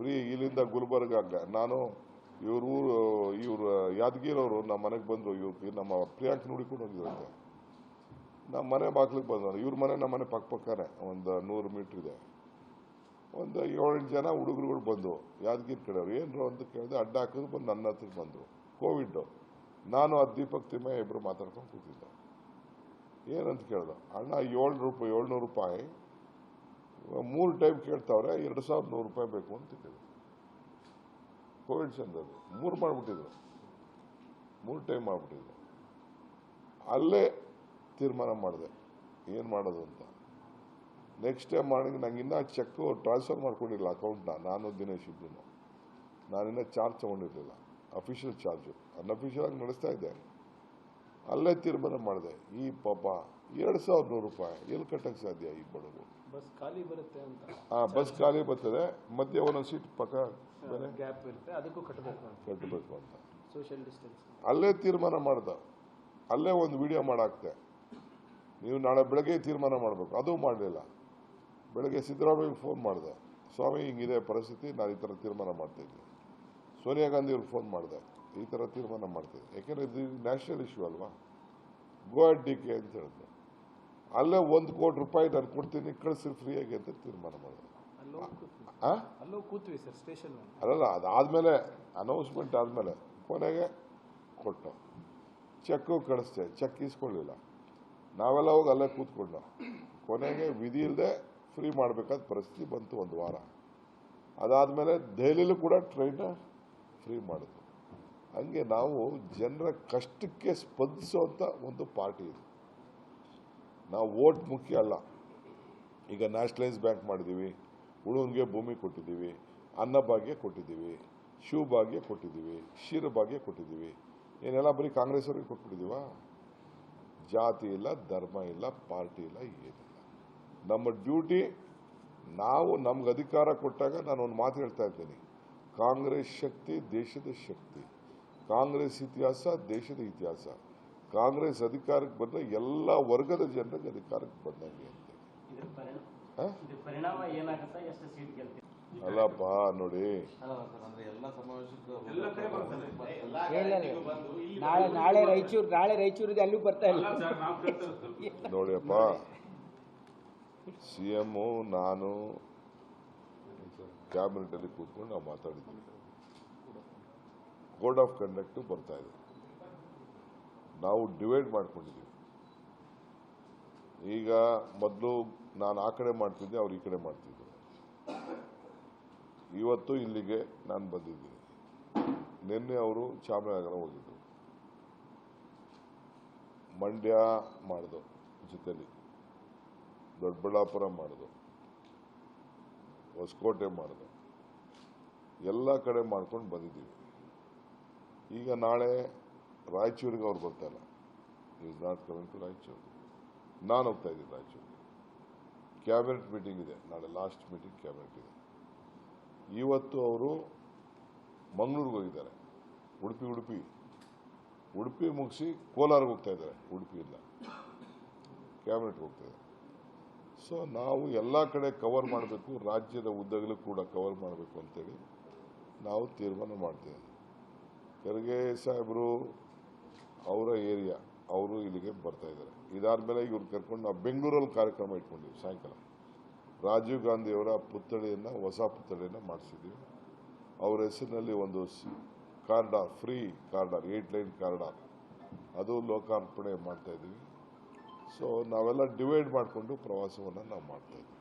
Free ಇಲ್ಲಿಂದ ಗುಲ್ಬರ್ಗ ನಾನು ಇವ್ರ ಊರು, ಇವರು ಯಾದಗಿರವರು ನಮ್ಮ ಮನೆಗೆ ಬಂದರು, ಇವ್ರು ನಮ್ಮ ಪ್ರಿಯಾಂಕ್ ನೋಡಿಕೊಂಡು ಹೋಗಿದ್ರಂತೆ. ನಮ್ಮ ಮನೆ ಬಾಗ್ಲಿಗೆ ಬಂದವರು, ಇವ್ರ ಮನೆ ನಮ್ಮ ಮನೆ ಪಕ್ಕ ಒಂದು ನೂರು ಮೀಟ್ರ್ ಇದೆ. ಒಂದು ಏಳೆಂಟು ಜನ ಹುಡುಗರುಗಳು ಬಂದು ಯಾದಗಿರಿ ಕಡೆಯವ್ರು. ಏನರು ಅಂತ ಕೇಳಿದೆ ಅಡ್ಡ ಹಾಕಿದ್ರು ಬಂದು ನನ್ನ ಹತ್ರಕ್ಕೆ ಬಂದರು. ಕೋವಿಡ್ಡು ನಾನು ಆ ದೀಪಕ್ ತಿಮ್ಮಯ್ಯ ಇಬ್ಬರು ಮಾತಾಡ್ಕೊಂಡು ಕೂತಿದ್ದೆ. ಏನಂತ ಕೇಳ್ದೆ, ಅಣ್ಣ ಏಳು ರೂಪಾಯಿ, ಏಳ್ನೂರು ರೂಪಾಯಿ. ಮೂರು ಟೈಮ್ ಕೇಳ್ತಾವ್ರೆ, ಎರಡು ಸಾವಿರದ ನೂರು ರೂಪಾಯಿ ಬೇಕು ಅಂತ ಕೇಳಿದ್ರು ಕೋವಿಡ್ ಸಂದರ್ಭ ಮೂರು ಮಾಡಿಬಿಟ್ಟಿದ್ರು. ಮೂರು ಟೈಮ್ ಮಾಡಿಬಿಟ್ಟಿದ್ರು. ಅಲ್ಲೇ ತೀರ್ಮಾನ ಮಾಡಿದೆ. ಏನು ಮಾಡೋದು ಅಂತ. ನೆಕ್ಸ್ಟ್ ಟೈಮ್ ಮಾಡಿ ನಂಗೆ ಇನ್ನೂ ಚೆಕ್ಕು ಟ್ರಾನ್ಸ್ಫರ್ ಮಾಡ್ಕೊಂಡಿಲ್ಲ ಅಕೌಂಟ್ನ ನಾನು ದಿನೇಶ್ ಇಬ್ಬರು ನಾನಿನ್ನ ಚಾರ್ಜ್ ತೊಗೊಂಡಿರಲಿಲ್ಲ. ಅಫಿಷಿಯಲ್ ಚಾರ್ಜು ಅನ್ಅಫಿಷಿಯಲ್ ಆಗಿ ನಡೆಸ್ತಾ ಇದ್ದೆ. ಅಲ್ಲೇ ತೀರ್ಮಾನ ಮಾಡಿದೆ. ಈ ಪಾಪ ಎರಡು ಸಾವಿರ ನೂರು ರೂಪಾಯಿ ಎಲ್ಲಿ ಕಟ್ಟಕ್ಕೆ ಸಾಧ್ಯ ಈ ಬಡವರು? ಬಸ್ ಖಾಲಿ ಬರುತ್ತೆ ಅಂತ. ಆ ಬಸ್ ಖಾಲಿ ಬರ್ತದೆ. ಮಧ್ಯೆ ಒಂದೊಂದು ಸೀಟ್ ಪಕ್ಕ ಗ್ಯಾಪ್ ಇರುತ್ತೆ. ಅದಕ್ಕೂ ಕಟ್ಟಬೇಕು ಅಂತ. ಕಟ್ಟಬೇಕು ಅಂತ. Social distance. ಅಲ್ಲೇ ತೀರ್ಮಾನ ಮಾಡ್ದ. ಅಲ್ಲೇ ಒಂದು ವಿಡಿಯೋ ಮಾಡಾಕ್ತೆ. ನೀವು ನಾಳೆ ಬೆಳಗ್ಗೆ ತೀರ್ಮಾನ ಮಾಡಬೇಕು. ಅದು ಮಾಡಲಿಲ್ಲ. ಬೆಳಗ್ಗೆ ಸಿದ್ದರಾಮಯ್ಯ ಫೋನ್ ಮಾಡಿದೆ. ಸ್ವಾಮಿ ಹಿಂಗಿದೆ ಪರಿಸ್ಥಿತಿ ನಾನು ಈ ಥರ ತೀರ್ಮಾನ ಮಾಡ್ತಿದ್ದೆ ಸೋನಿಯಾ ಗಾಂಧಿ ಅವ್ರಿಗೆ ಫೋನ್ ಮಾಡಿದೆ. ಈ ಥರ ತೀರ್ಮಾನ ಮಾಡ್ತೇವೆ ಯಾಕೆಂದರೆ ಇದು ನ್ಯಾಷನಲ್ ಇಶ್ಯೂ ಅಲ್ವಾ? ಗೋ ಅಟ್ ಡಿ ಕೆ ಅಂತ ಹೇಳಿದ್ರು. ಅಲ್ಲೇ ಒಂದು ಕೋಟಿ ರೂಪಾಯಿ ನಾನು ಕೊಡ್ತೀನಿ ಕಳಿಸಿ ಫ್ರೀಯಾಗಿ ಅಂತ ತೀರ್ಮಾನ ಮಾಡಿದೆ ಅಲ್ಲಲ್ಲ ಅದಾದಮೇಲೆ ಅನೌನ್ಸ್ಮೆಂಟ್ ಆದಮೇಲೆ ಕೊನೆಗೆ ಕೊಟ್ಟು ಚೆಕ್ಕು ಕಳಿಸ್ತೆ ಚೆಕ್ ಇಸ್ಕೊಳ್ಳಿಲ್ಲ ನಾವೆಲ್ಲ ಹೋಗಿ ಅಲ್ಲೇ ಕೂತ್ಕೊಂಡು ಕೊನೆಗೆ ವಿಧಿ ಇಲ್ಲದೆ ಫ್ರೀ ಮಾಡಬೇಕಾದ ಪರಿಸ್ಥಿತಿ ಬಂತು ಒಂದು ವಾರ. ಅದಾದಮೇಲೆ ದೆಹಲಿಲೂ ಕೂಡ ಟ್ರೈನ ಫ್ರೀ ಮಾಡಿದ್ರು. ಹಂಗೆ ನಾವು ಜನರ ಕಷ್ಟಕ್ಕೆ ಸ್ಪಂದಿಸುವಂಥ ಒಂದು ಪಾರ್ಟಿ ಇದು. ನಾವು ಓಟ್ ಮುಖ್ಯ ಅಲ್ಲ. ಈಗ ನ್ಯಾಷನಲೈಸ್ ಬ್ಯಾಂಕ್ ಮಾಡಿದ್ದೀವಿ ಉಳುವನ್ಗೆ ಭೂಮಿ ಕೊಟ್ಟಿದ್ದೀವಿ ಅನ್ನಭಾಗ್ಯ ಕೊಟ್ಟಿದ್ದೀವಿ ಶಿವಭಾಗ್ಯ ಕೊಟ್ಟಿದ್ದೀವಿ ಕ್ಷೀರಭಾಗ್ಯ ಕೊಟ್ಟಿದ್ದೀವಿ ಏನೆಲ್ಲ ಬರೀ ಕಾಂಗ್ರೆಸ್ ಅವ್ರಿಗೆ ಕೊಟ್ಬಿಟ್ಟಿದ್ದೀವ ಜಾತಿ ಇಲ್ಲ, ಧರ್ಮ ಇಲ್ಲ, ಪಾರ್ಟಿ ಇಲ್ಲ, ಏನಿಲ್ಲ. ನಮ್ಮ ಡ್ಯೂಟಿ, ನಾವು ನಮ್ಗೆ ಅಧಿಕಾರ ಕೊಟ್ಟಾಗ ನಾನು ಒಂದು ಮಾತು ಹೇಳ್ತಾ ಇದ್ದೀನಿ ಕಾಂಗ್ರೆಸ್ ಶಕ್ತಿ, ದೇಶದ ಶಕ್ತಿ. ಕಾಂಗ್ರೆಸ್ ಇತಿಹಾಸ ದೇಶದ ಇತಿಹಾಸ. ಕಾಂಗ್ರೆಸ್ ಅಧಿಕಾರಕ್ಕೆ ಬಂದರೆ ಎಲ್ಲ ವರ್ಗದ ಜನರಿಗೆ ಅಧಿಕಾರಕ್ಕೆ ಬಂದಂಗೆ ಅಂತ. ಅಲ್ಲಪ್ಪ ನೋಡಿ. ಅಲ್ಲ ಸರ್ ಅಂದ್ರೆ ಎಲ್ಲ ಸಮಾವೇಶಕ್ಕೂ ಎಲ್ಲ ಕಡೆ ಬರ್ತದೆ. ಇಲ್ಲ ಇಲ್ಲ. ನಾಳೆ ನಾಳೆ ರಾಯಚೂರು ನಾಳೆ ರಾಯಚೂರು ಅಲ್ಲೂ ಬರ್ತಾ ಇಲ್ಲ. ನೋಡಿಯಪ್ಪ. ಸಿ ಎಮ್ಮು ನಾನು ಕ್ಯಾಬಿನೆಟಲ್ಲಿ ಕೂತ್ಕೊಂಡು ನಾವು ಮಾತಾಡಿದ್ವಿ ಕೋಡ್ ಆಫ್ ಕಂಡಕ್ಟ್ ಬರ್ತಾ ಇದೆ. ನಾವು ಡಿವೈಡ್ ಮಾಡ್ಕೊಂಡಿದ್ದೀವಿ. ಈಗ ಮೊದಲು ನಾನು ಆ ಕಡೆ ಮಾಡ್ತಿದ್ದೆ, ಅವ್ರು ಈ ಕಡೆ ಮಾಡ್ತಿದ್ದೆ ಇವತ್ತು ಇಲ್ಲಿಗೆ ನಾನು ಬಂದಿದ್ದೀನಿ. ನಿನ್ನೆ ಅವರು ಚಾಮರಾಜನಗರ ಹೋಗಿದ್ದರು ಮಂಡ್ಯ ಮಾಡಿದ್ರು ಜೊತೆಲಿ. ದೊಡ್ಡಬಳ್ಳಾಪುರ ಮಾಡಿದ್ರು ಹೊಸಕೋಟೆ ಮಾಡಿದ್ರು ಎಲ್ಲ ಕಡೆ ಮಾಡ್ಕೊಂಡು ಬಂದಿದ್ದೀವಿ. ಈಗ ನಾಳೆ ರಾಯಚೂರಿಗೆ ಅವ್ರು ಬರ್ತಾಯಿಲ್ಲ is not coming to Raichur. ನಾನು ಹೋಗ್ತಾ ಇದ್ದೀನಿ ರಾಯಚೂರಿಗೆ. ಕ್ಯಾಬಿನೆಟ್ ಮೀಟಿಂಗ್ ಇದೆ. ನಾಳೆ ಲಾಸ್ಟ್ ಮೀಟಿಂಗ್ ಕ್ಯಾಬಿನೆಟ್ ಇದೆ. ಇವತ್ತು ಅವರು ಮಂಗಳೂರಿಗೆ ಹೋಗಿದ್ದಾರೆ. ಉಡುಪಿ ಉಡುಪಿ. ಉಡುಪಿ ಮುಗಿಸಿ ಕೋಲಾರಿಗೆ ಹೋಗ್ತಾ ಇದ್ದಾರೆ. ಉಡುಪಿ ಇಲ್ಲ. ಕ್ಯಾಬಿನೆಟ್ಗೆ ಹೋಗ್ತಾ ಇದ್ದಾರೆ. ಸೊ ನಾವು ಎಲ್ಲ ಕಡೆ ಕವರ್ ಮಾಡಬೇಕು. ರಾಜ್ಯದ ಉದ್ದಗಳು ಕೂಡ ಕವರ್ ಮಾಡಬೇಕು ಅಂತೇಳಿ ನಾವು ತೀರ್ಮಾನ ಮಾಡ್ತೇವೆ ಖರ್ಗೆ ಸಾಹೇಬರು ಅವರ ಏರಿಯಾ, ಅವರು ಇಲ್ಲಿಗೆ ಬರ್ತಾ ಇದ್ದಾರೆ. ಇದಾದ್ಮೇಲೆ ಇವ್ರು ಕರ್ಕೊಂಡು ನಾವು ಬೆಂಗಳೂರಲ್ಲಿ ಕಾರ್ಯಕ್ರಮ ಇಟ್ಕೊಂಡಿವಿ ಸಾಯಂಕಾಲ. ರಾಜೀವ್ ಗಾಂಧಿಯವರ ಪುತ್ಥಳಿಯನ್ನು, ಹೊಸ ಪುತ್ಥಳಿಯನ್ನು ಮಾಡಿಸಿದ್ದೀವಿ. ಅವರ ಹೆಸರಿನಲ್ಲಿ ಒಂದು corridor, free corridor, eight lane corridor. ಅದು ಲೋಕಾರ್ಪಣೆ ಮಾಡ್ತಾ ಇದ್ದೀವಿ. ಸೊ ನಾವೆಲ್ಲ ಡಿವೈಡ್ ಮಾಡಿಕೊಂಡು ಪ್ರವಾಸವನ್ನು ನಾವು ಮಾಡ್ತಾ ಇದ್ದೀವಿ.